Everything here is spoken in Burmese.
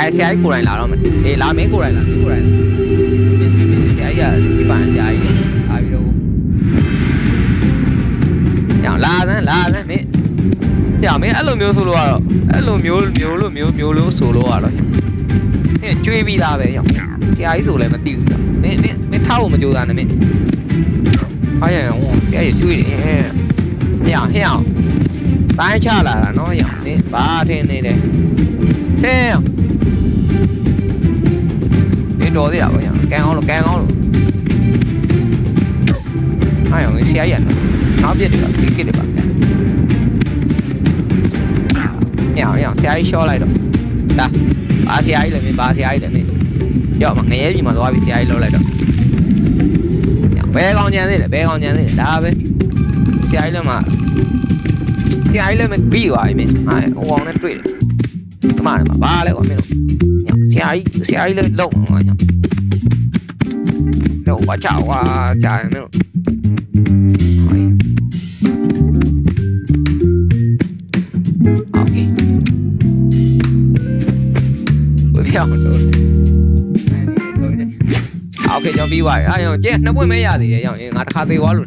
ရာဆရာကြီးကိုယ်တိုင်လာတော့မယ်အေးလာမင်းကိုယ်တိုင်လာမင်းကိုယ်တိုင်လာမင်းမင်းဆရာကြီးကဒီပန်ဆရာကြီးလာပြီးတော့ညောင်လာစမ်းလာစမ်းမင်းညောင်မင်းအဲ့လိုမျိုးဆိုလို့ကတော့အဲ့လိုမျိုးမျိုးလို့မျိုးမျိုးလို့ဆိုလို့ကတော့ညောင်မင်းကျွေးပြီးသားပဲညောင်ဆရာကြီးဆိုလည်းမသိဘူးညောင်မင်းမင်းမင်းထားဖို့မကြိုးစားနဲ့မင်းအားရဟိုဆရာကြီးကျွေးတယ်ဟဲ့ညောင်ဟဲ့အောင်တိုင်းချလာတာနော်ညောင်မင်းဘာထင်နေလဲ နေတော်သေးတာပေါ့ညာကန်အောင်လို့ကန်အောင်လို့အဲ့ရောဆရာကြီးနောက်ပြစ်တယ်ဒီကစ်တယ်ပါညောင်ညောင်ဆရာကြီးရှော့လိုက်တော့ဒါဘာဆရာကြီးလဲမင်းဘာဆရာကြီးလဲမင်းရော့မငရဲပြီမှာသွားပြီဆရာကြီးလောက်လိုက်တော့ညောင်ဘဲကောင်းကြမ်းသေးတယ်ဘဲကောင်းကြမ်းသေးတယ်ဒါပဲဆရာကြီးလည်းမဆရာကြီးလည်းမပြီးသွားပြီမင်းဟာဟိုအောင်နဲ့တွေ့တယ် ဒီမှာဘာလဲကွာမင်းတို့ညောင်ဆရာကြီးဆရာကြီးလည်းလုံမှာညောင် đâu quá chảo quá trời nó Hỏi. ok bữa theo rồi ok cho bi vậy à nhưng chết nó quên mấy giờ thì vậy nhưng ngắt khá tiêu quá luôn